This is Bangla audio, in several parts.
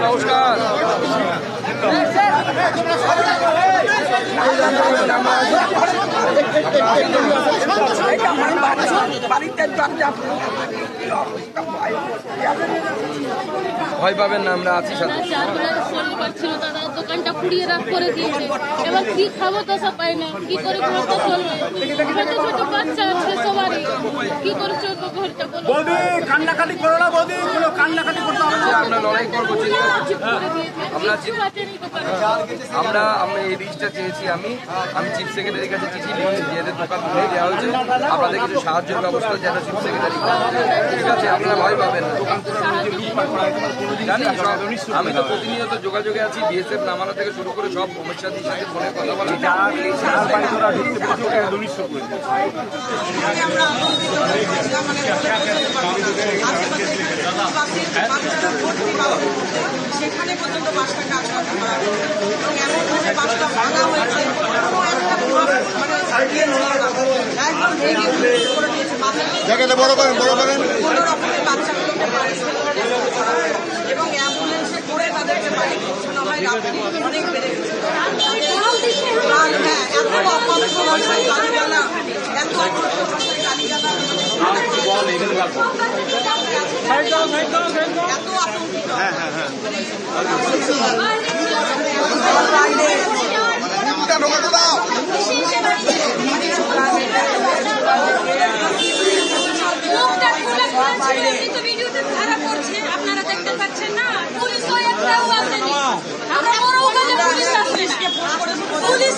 নমস্কার ভয় পাবেন না আমরা আছি সাথে। দাদা দোকানটা পুড়িয়ে রাখ করে দিয়েছে। এবার কি খাব তো সব পাই না। কি করে ঘরটা চলবে? ছোট ছোট বাচ্চা আছে সবারই। কি করে চলবে ঘরটা বলো? বৌদি কান্নাকাটি করো না বৌদি কান্নাকাটি করতে হবে না। আমরা লড়াই করব আমরা আমরা আমরা এই রিচটা চেয়েছি আমি। আমি চিফ সেক্রেটারির কাছে চিঠি লিখেছি যে এদের দোকান খুলে দেওয়া হয়েছে। আপনাদের কিছু সাহায্যের ব্যবস্থা যেন চিফ সেক্রেটারি ঠিক আছে আপনারা ভয় পাবেন না। জানি আমি তো প্রতিনিয়ত যোগাযোগে আছি বিএসএফ নামানো থেকে শুরু করে সব সমস্যাদের সাথে ফোনে কথা বলা সেখানে পর্যন্ত বাসটা কাজ করতে পারা এবং এমনভাবে বাসটা ভাঙা হয়েছে কোনো একটা ভাব ছিল না। একদম ভেঙে চুরমার করে দিয়েছে বাচ্চাকে জায়গাটা বড় করেন বড় করেন কোনো রকমের বাচ্চাগুলোকে থেকে। এবং অ্যাম্বুলেন্সে করে তাদেরকে বাড়ি হয় রাত্রি অনেক বেড়ে গেছে। আর হ্যাঁ এত অপরাধ অবস্থায় গালিগালা এত অপরাধ অবস্থায় গালিগালা এত আতঙ্কিত ঢোকাতে দাও মুখটা খুলে খুলে কিন্তু ভিডিওতে ধরা পড়ছে আপনারা দেখতে পাচ্ছেন না পুলিশও একটাও আসেনি আমরা বড় ওখানে পুলিশ আসবে না পুলিশকে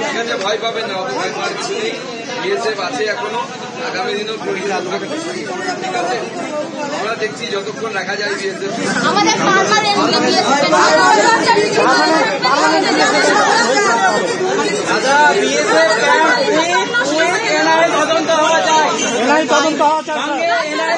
এখানে ভয় পাবে না ভয় পাওয়ার কিছু নেই বিএসএফ আছে এখনও আগামী দিনও পরিষেবা ঠিক আছে আমরা দেখছি যতক্ষণ রাখা যায় বিএসএফ। দাদা বিএসএফ তদন্ত হওয়া যায়। তদন্ত হওয়া যায়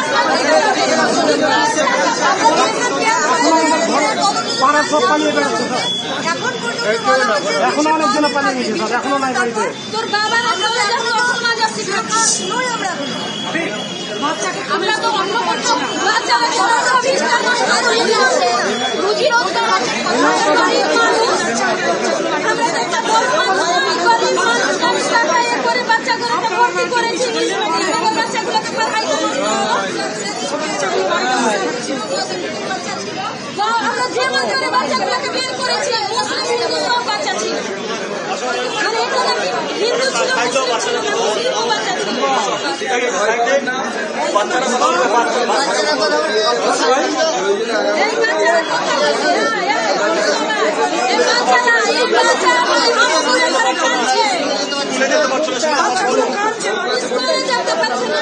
পাড়ার সব পালিয়ে বেড়াচ্ছে এখনও অনেকজন পালিয়ে গেছে স্যার এখনও নাই বাড়িতে আমরা তো অন্য আমি গরিব মানুষ আমি টাকা এ করে বাচ্চাগুলোকে ভর্তি করেছি ইংলিশ মিডিয়ামে আমার বাচ্চাগুলোকে পড়াই আমরা যে মন্দিরে বাচ্চাগুলোকে বের করেছি মুসলিম হিন্দু সব বাচ্চা ছিল। মানে এটা নাকি হিন্দু ছিল মুসলিমও বাচ্চা ছিল? এই বাচ্চারা কথা বলছে এই বাচ্চারা এই বাচ্চারা ধরে কাঁদছে। কাঁদছে স্কুলে যেতে পারছে না।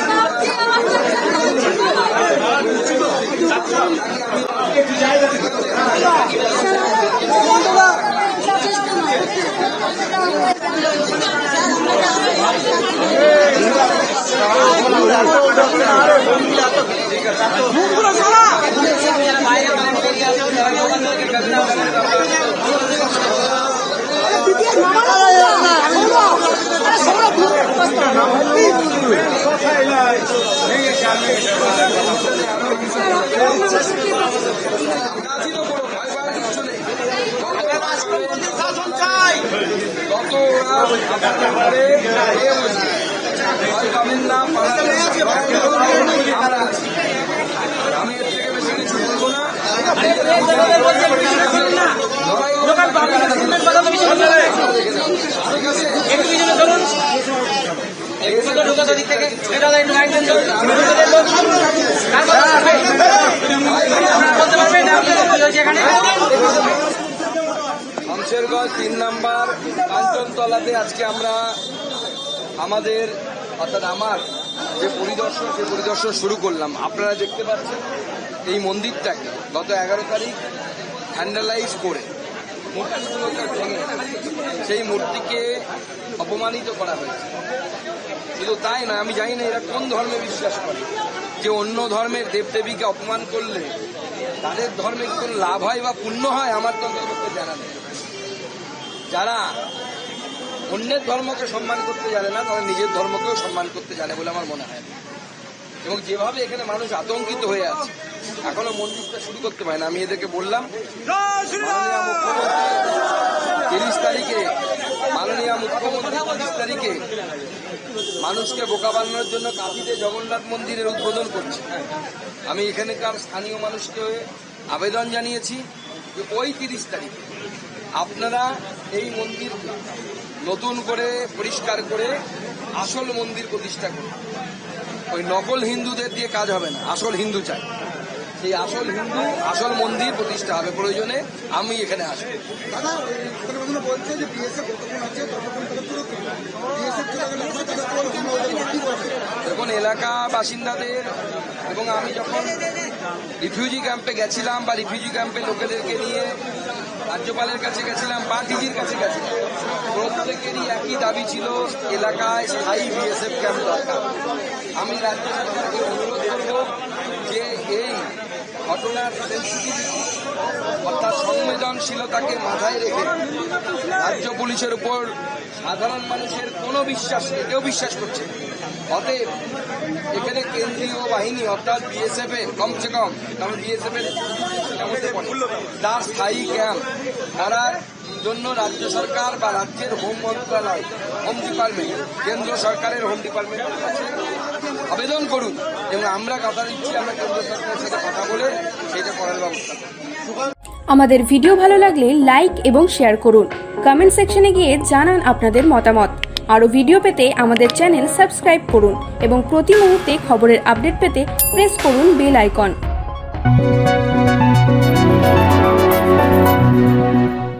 বলছো গো মারার তিন নাম্বার কাঞ্চনতলাতে আজকে আমরা আমাদের অর্থাৎ আমার যে পরিদর্শন সে পরিদর্শন শুরু করলাম। আপনারা দেখতে পাচ্ছেন এই মন্দিরটাকে গত এগারো তারিখ হ্যান্ডেলাইজ করে মূর্তিগুলোকে ভেঙে সেই মূর্তিকে অপমানিত করা হয়েছে। শুধু তাই না আমি জানি না এরা কোন ধর্মে বিশ্বাস করে। যে অন্য ধর্মের দেবদেবীকে অপমান করলে তাদের ধর্মে কোনো লাভ হয় বা পুণ্য হয়, আমার তো অন্তত জানা নেই। যারা অন্যের ধর্মকে সম্মান করতে জানে না তারা নিজের ধর্মকেও সম্মান করতে জানে বলে আমার মনে হয় এবং যেভাবে এখানে মানুষ আতঙ্কিত হয়ে আছে, এখনও মন্দিরটা শুরু করতে পারে না। আমি এদেরকে বললাম তিরিশ তারিখে, মাননীয় মুখ্যমন্ত্রী তিরিশ তারিখে মানুষকে বোকা বানানোর জন্য কাঁথিতে জগন্নাথ মন্দিরের উদ্বোধন করছে। আমি এখানকার স্থানীয় মানুষকে আবেদন জানিয়েছি যে ওই তিরিশ তারিখে আপনারা এই মন্দির নতুন করে পরিষ্কার করে আসল মন্দির প্রতিষ্ঠা করুন। ওই নকল হিন্দুদের দিয়ে কাজ হবে না আসল হিন্দু চাই সেই আসল হিন্দু আসল মন্দির প্রতিষ্ঠা হবে প্রয়োজনে আমি এখানে আসব। দেখুন এলাকা বাসিন্দাদের এবং আমি যখন রিফিউজি ক্যাম্পে গেছিলাম বা রিফিউজি ক্যাম্পে লোকেদেরকে নিয়ে রাজ্যপালের কাছে গেছিলাম বা ডিজির কাছে গেছিলাম প্রত্যেকেরই একই দাবি ছিল, এলাকায় স্থায়ী বিএসএফ ক্যাম্প দরকার আমি রাজ্য সরকারকে অনুরোধ করব যে এই ঘটনার সেন্সিটিভিটি অর্থাৎ সংবেদনশীলতাকে মাথায় রেখে রাজ্য পুলিশের উপর সাধারণ মানুষের কোনো বিশ্বাস নেই, কেউ বিশ্বাস করছে অতএব এখানে কেন্দ্রীয় বাহিনী, অর্থাৎ বিএসএফ এর কমসে কম, কারণ বিএসএফ এর। তার স্থায়ী ক্যাম্প তারা জন্য রাজ্য সরকার বা রাজ্যের হোম মন্ত্রণালয়, হোম ডিপার্টমেন্ট, কেন্দ্র সরকারের হোম ডিপার্টমেন্টের কাছে আবেদন করুন এবং আমরা কথা দিচ্ছি, আমরা কেন্দ্র সরকারের সাথে কথা বলে সেটা করার ব্যবস্থা আমাদের ভিডিও ভালো লাগলে লাইক এবং শেয়ার করুন। কমেন্ট সেকশনে গিয়ে জানান আপনাদের মতামত। আরও ভিডিও পেতে আমাদের চ্যানেল সাবস্ক্রাইব করুন এবং প্রতি মুহূর্তে খবরের আপডেট পেতে প্রেস করুন বেল আইকন।